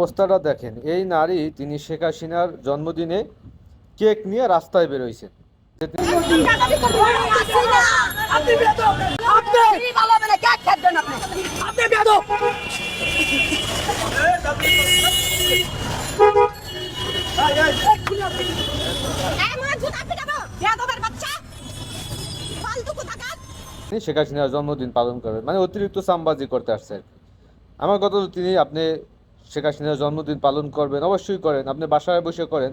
অবস্থাটা দেখেন। এই নারী তিনি শেখ হাসিনার জন্মদিনে কেক নিয়ে রাস্তায় বেরোইছেন। শেখ হাসিনার জন্মদিন পালন করবেন মানে অতিরিক্ত সামবাজি করতে আসছে আমার কথা তিনি আপনি শেখ হাসিনার জন্মদিন পালন করবেন, অবশ্যই করেন। আপনি বাসায় বসে করেন,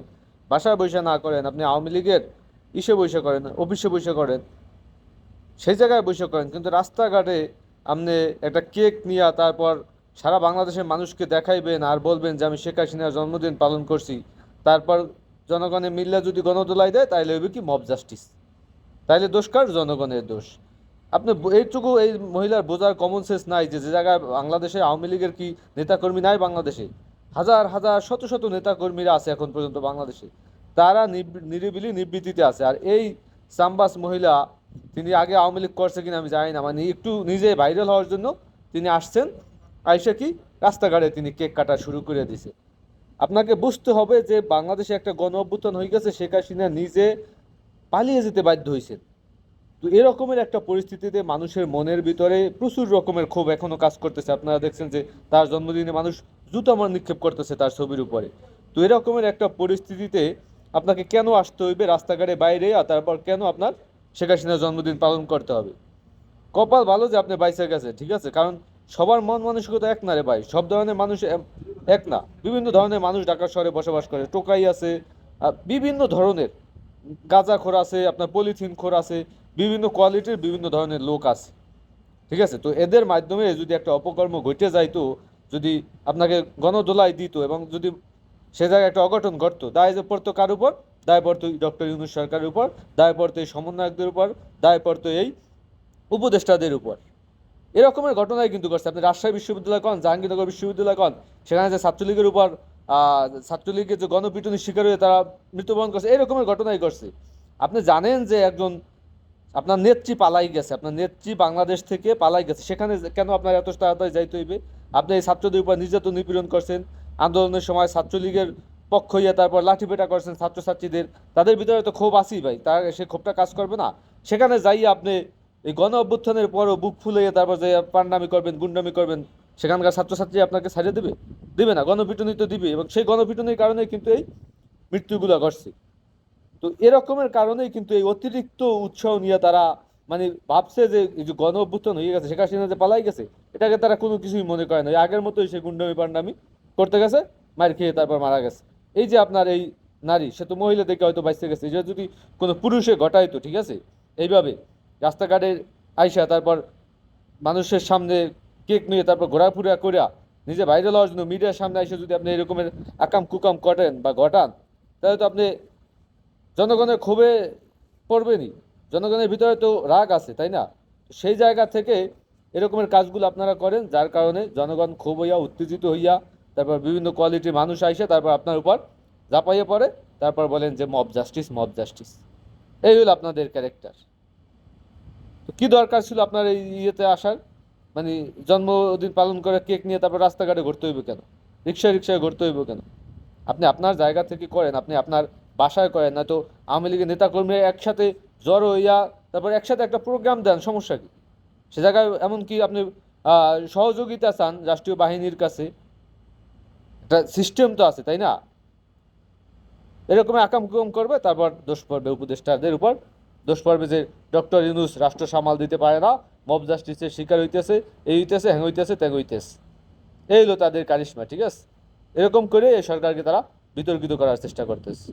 বাসায় বসে না করেন, আপনি আওয়ামী লীগের ইসে বসে করেন, অফিসে বসে করেন, সেই জায়গায় বসে করেন। কিন্তু রাস্তাঘাটে আপনি একটা কেক নিয়ে তারপর সারা বাংলাদেশের মানুষকে দেখাইবেন আর বলবেন যে, আমি শেখ হাসিনার জন্মদিন পালন করছি। তারপর জনগণের মিল্লা যদি গণদোলাই দেয় তাহলে হবে কি মব জাস্টিস তাইলে দোষ কার? জনগণের দোষ। আপনি এইটুকু এই মহিলার বোঝার কমন সেন্স নাই যে যে জায়গায় বাংলাদেশে আওয়ামী লীগের কি নেতাকর্মী নাই বাংলাদেশে? হাজার হাজার, শত শত নেতাকর্মীরা আছে এখন পর্যন্ত বাংলাদেশে। তারা নিরিবিলি নিবৃত্তিতে আছে। আর এই সাম্বাস মহিলা, তিনি আগে আওয়ামী লীগ করছে কিনা আমি জানি না। মানে একটু নিজে ভাইরাল হওয়ার জন্য তিনি আসছেন। আইসা কি রাস্তাঘাটে তিনি কেক কাটা শুরু করে দিছে। আপনাকে বুঝতে হবে যে বাংলাদেশে একটা গণ অভ্যুত্থান হয়ে গেছে। শেখ হাসিনা নিজে পালিয়ে যেতে বাধ্য হয়েছেন তো এরকমের একটা পরিস্থিতিতে মানুষের মনের ভিতরে প্রচুর রকমের ক্ষোভ এখনও কাজ করতেছে। আপনারা দেখছেন যে তার জন্মদিনে মানুষ জুতো আমার নিক্ষেপ করতেছে তার ছবির উপরে। তো এরকমের একটা পরিস্থিতিতে আপনাকে কেন আসতে হইবে রাস্তাঘাটে বাইরে আর তারপর কেন আপনার শেখ হাসিনার জন্মদিন পালন করতে হবে? কপাল ভালো যে আপনি বাইসে গেছে ঠিক আছে? কারণ সবার মন মানসিকতা এক না রে ভাই। সব ধরনের মানুষ এক না। বিভিন্ন ধরনের মানুষ ঢাকা শহরে বসবাস করে। টোকাই আছে বিভিন্ন ধরনের গাঁজা খোর আছে, আপনার পলিথিন খোর আছে। বিভিন্ন কোয়ালিটির বিভিন্ন ধরনের লোক আছে। ঠিক আছে? তো এদের মাধ্যমে যদি একটা অপকর্ম ঘটে যাইতো যদি আপনাকে গণদোলাই দিত এবং যদি সে জায়গায় একটা অঘটন ঘটতো দায় যে পড়তো কার উপর? দায় পড়তো ডক্টর ইউনুস সরকারের উপর দায় পড়তো এই সমন্বয়কদের উপর দায় পড়তো এই উপদেষ্টাদের উপর। এরকমের ঘটনাই কিন্তু ঘটছে। আপনি রাজশাহী বিশ্ববিদ্যালয় কন, জাহাঙ্গীরনগর বিশ্ববিদ্যালয় কন, সেখানে যে ছাত্রলীগের উপর ছাত্রলীগের যে গণপিটুনির শিকার হয়ে তারা মৃত্যুবরণ করছে, এরকমের ঘটনাই ঘটছে। আপনি জানেন যে একজন আপনার নেত্রী পালাই গেছে, আপনার নেত্রী বাংলাদেশ থেকে পালাই গেছে। সেখানে কেন আপনার এত তাড়াতাড়ি যাইতে হইবে? আপনি এই ছাত্রদের উপর নির্যাতন নিপীড়ন করছেন, আন্দোলনের সময় ছাত্রলীগের পক্ষ হইয়া তারপর লাঠিপেটা করছেন ছাত্রছাত্রীদের, তাদের ভিতরে তো ক্ষোভ আসি ভাই তার সে ক্ষোভটা কাজ করবে না। সেখানে যাই আপনি এই গণ অভ্যুত্থানের পরও বুক ফুলাইয়া তারপর যে পান্ডামি করবেন, গুন্ডামি করবেন, সেখানকার ছাত্রছাত্রী আপনাকে ছাড়িয়ে দেবে? দেবে না, গণপিটুনি তো দিবে এবং সেই গণপিটুনির কারণে কিন্তু এই মৃত্যুগুলো ঘটছে। তো এরকমের কারণেই কিন্তু এই অতিরিক্ত উৎসাহ নিয়ে তারা মানে ভাবছে যে গণ অভ্যুত্থান হয়ে গেছে, শেখ হাসিনা যে পালাই গেছে, এটাকে তারা কোনো কিছুই মনে করে না। আগের মতোই সে গুন্ডামি পান্ডামি করতে গেছে, মার খেয়ে তারপর মারা গেছে। এই যে আপনার এই নারী, সে তো মহিলা দেখে হয়তো বাইসে গেছে। এটা যদি কোনো পুরুষে ঘটাইতো ঠিক আছে? এইভাবে রাস্তাঘাটে আইসা তারপর মানুষের সামনে কেক নিয়ে তারপর ঘোরাফুরা করিয়া নিজে ভাইরাল হওয়ার জন্য মিডিয়ার সামনে এসে যদি আপনি এরকমের আকাম কুকাম করেন বা ঘটান, তাহলে তো আপনি জনগণের ক্ষোভে পড়বেনই। জনগণের ভিতরে তো রাগ আছে, তাই না? সেই জায়গা থেকে এরকমের কাজগুলো আপনারা করেন, যার কারণে জনগণ ক্ষোভ হইয়া, উত্তেজিত হইয়া, তারপর বিভিন্ন কোয়ালিটির মানুষ আইসে, তারপর আপনার উপর ঝাঁপাইয়ে পড়ে, তারপর বলেন যে মব জাস্টিস মব জাস্টিস এই হলো আপনাদের ক্যারেক্টার তো কি দরকার ছিল আপনার এই ইয়েতে আসার? মানে জন্মদিন পালন করে কেক নিয়ে তারপর রাস্তাঘাটে ঘুরতে হইবে কেন? রিক্সায় রিক্সায় ঘুরতে হইবে কেন? আপনি আপনার জায়গা থেকে করেন, আপনি আপনার বাসায় করেন না তো আওয়ামী লীগের নেতাকর্মীরা একসাথে জড়ো হইয়া তারপর একসাথে একটা প্রোগ্রাম দেন, সমস্যা কি? সে জায়গায় এমনকি আপনি সহযোগিতা চান রাষ্ট্রীয় বাহিনীর কাছে? একটা সিস্টেম তো আছে, তাই না? এরকম আকাম কুকাম করবে, তারপর দোষ পড়বে উপদেষ্টাদের উপর। দোষ পড়বে যে ডক্টর ইউনুস রাষ্ট্র সামাল দিতে পারে না মব জাস্টিসের শিকার হইতেছে, এই হইতেছে, হ্যাং হইতেছে, ত্যাগ হইতেছে। এই হলো তাদের কারিশমা ঠিক আছে? এরকম করে এই সরকারকে তারা বিতর্কিত করার চেষ্টা করতেছে।